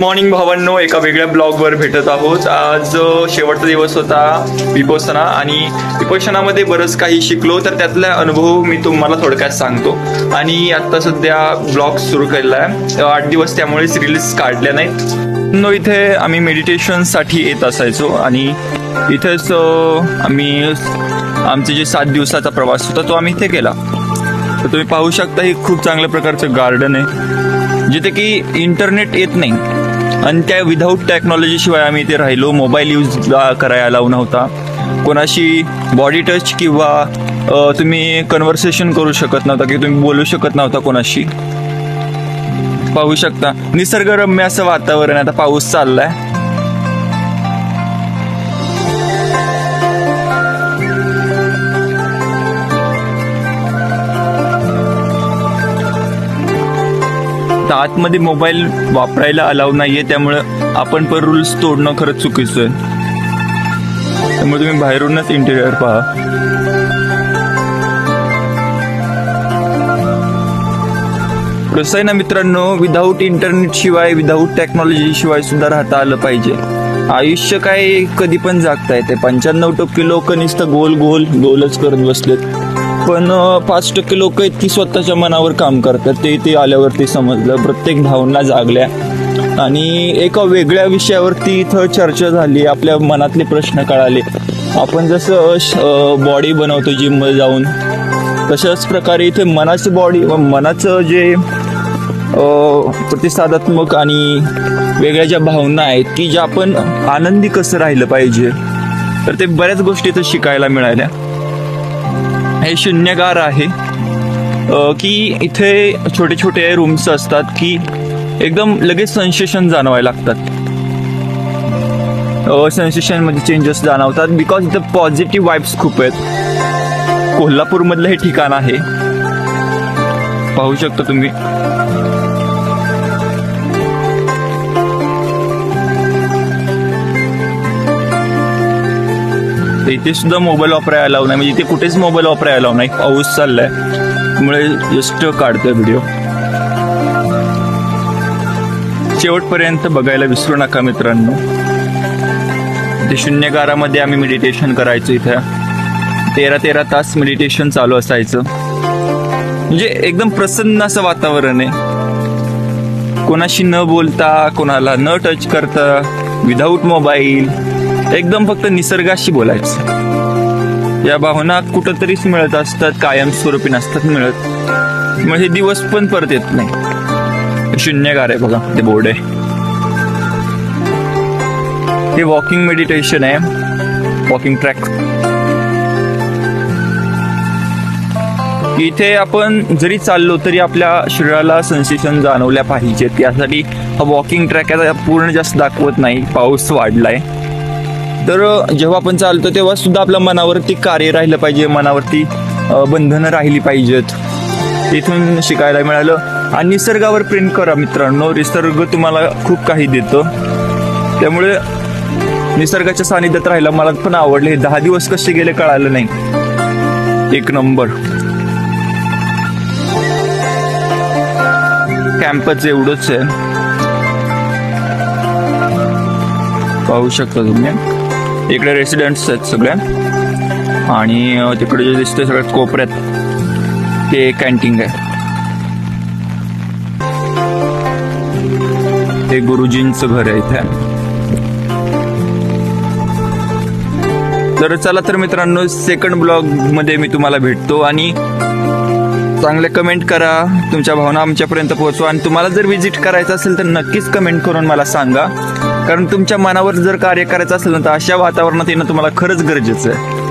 Morning भावांनो एका वेगळ्या ब्लॉगवर भेटत आहोत. आज शेवटचा दिवस होता विपोसना आणि विपोषणामध्ये बरंच काही शिकलो तर त्यातला अनुभव मी तुम्हाला थोडक्यात सांगतो. आणि आता सध्या ब्लॉग सुरू केलेला आहे. आठ दिवस त्यामुळेच रील्स काढल्या नाहीत. नो इथे आम्ही मेडिटेशनसाठी येत असायचो आणि इथेच आम्ही आमचे जे सात दिवसाचा प्रवास होता तो आम्ही इथे केला. तर तुम्ही पाहू शकता ही खूप चांगल्या प्रकारचं गार्डन आहे जिथे की इंटरनेट येत नाही. आणि त्या विदाऊट टेक्नॉलॉजीशिवाय आम्ही इथे राहिलो. मोबाईल यूज करायला लावू नव्हता. कोणाशी बॉडी टच किंवा तुम्ही कन्व्हर्सेशन करू शकत नव्हता किंवा तुम्ही बोलू शकत नव्हता कोणाशी. पाहू शकता. निसर्गरम्य असं वातावरण आता पाऊस चाललाय. तर आतमध्ये मोबाईल वापरायला अलाव नाहीये त्यामुळं आपण पण रूल्स तोडणं खरंच चुकीचं आहे. त्यामुळे तुम्ही बाहेरूनच इंटेरियर पहा. कसं आहे ना मित्रांनो विदाऊट इंटरनेट शिवाय विदाऊट टेक्नॉलॉजी शिवाय सुद्धा राहता आलं पाहिजे. आयुष्य काय कधी पण जागता येते पंच्याण्णव टक्के लोक नुसतं गोल गोल गोलच करत बसलेत. पण पाच टक्के लोक इतकी स्वतःच्या मनावर काम करतात. ते ते आल्यावरती समजलं. प्रत्येक भावना जागल्या. आणि एका वेगळ्या विषयावरती इथं चर्चा झाली. आपल्या मनातले प्रश्न कळाले. आपण जसं बॉडी बनवतो जिममध्ये जाऊन तशाच प्रकारे इथे मनाची बॉडी मनाचं जे प्रतिसादात्मक आणि वेगळ्या ज्या भावना आहेत की ज्या आपण आनंदी कसं राहिलं पाहिजे. तर ते बऱ्याच गोष्टी इथं शिकायला मिळाल्या. हे शून्यगार आहे. की इथे छोटे छोटे रूम्स असतात की एकदम लगेच सेन्सेशन जाणवायला लागतात. सेन्सेशनमध्ये म्हणजे चेंजेस जाणवतात बिकॉज इथं पॉझिटिव्ह वाईब्स खूप आहेत. कोल्हापूरमधलं हे ठिकाण आहे. पाहू शकता तुम्ही. तर इथे सुद्धा मोबाईल वापरायला अलाव नाही. म्हणजे इथे कुठेच मोबाईल वापरायला अलाव नाही. पाऊस चाललाय. त्यामुळे जस्ट काढतोय व्हिडिओ शेवटपर्यंत बघायला विसरू नका मित्रांनो. ते शून्यकारामध्ये आम्ही मेडिटेशन करायचो इथं. तेरा तेरा तास मेडिटेशन चालू असायचं. म्हणजे एकदम प्रसन्न असं वातावरण आहे. कोणाशी न बोलता कोणाला न टच करता विदाऊट मोबाईल एकदम फक्त निसर्गाशी बोलायचं. या भावना कुठंतरीच मिळत असतात कायमस्वरूपी नसतात मिळत. मग हे दिवस पण परत येत नाही. शून्यकार आहे बघा ते बोर्ड आहे. हे वॉकिंग मेडिटेशन आहे. वॉकिंग ट्रॅक इथे आपण जरी चाललो तरी आपल्या शरीराला सेन्सेशन जाणवल्या पाहिजेत. यासाठी हा वॉकिंग ट्रॅक आता पूर्ण जास्त दाखवत नाही. पाऊस वाढलाय. तर जेव्हा आपण चालतो तेव्हा सुद्धा आपल्या मनावरती कार्य राहिलं पाहिजे मनावरती बंधनं राहिली पाहिजेत. इथून शिकायला मिळालं. आणि निसर्गावर प्रेम करा मित्रांनो. निसर्ग तुम्हाला खूप काही देतो. त्यामुळे निसर्गाच्या सानिध्यात राहायला मला पण आवडले. दहा दिवस कसे गेले कळालं नाही. एक नंबर. कॅम्पच एवढंच आहे. पाहू शकता तुम्ही. इकडे रेसिडेंट्स आहेत सगळ्या आणि तिकडे जे दिसतंय सगळ्यात कोपऱ्यात ते कॅन्टीन आहे. ते गुरुजींचं घर आहे इथे. तर चला तर मित्रांनो सेकंड ब्लॉगमध्ये मी तुम्हाला भेटतो आणि चांगले कमेंट करा तुमच्या भावना आमच्यापर्यंत पोहोचवा. आणि तुम्हाला जर व्हिजिट करायचं असेल तर नक्कीच कमेंट करून मला सांगा. कारण तुमच्या मनावर जर कार्य करायचं असेल ना तर अशा वातावरणात येणं तुम्हाला खरंच गरजेचं आहे.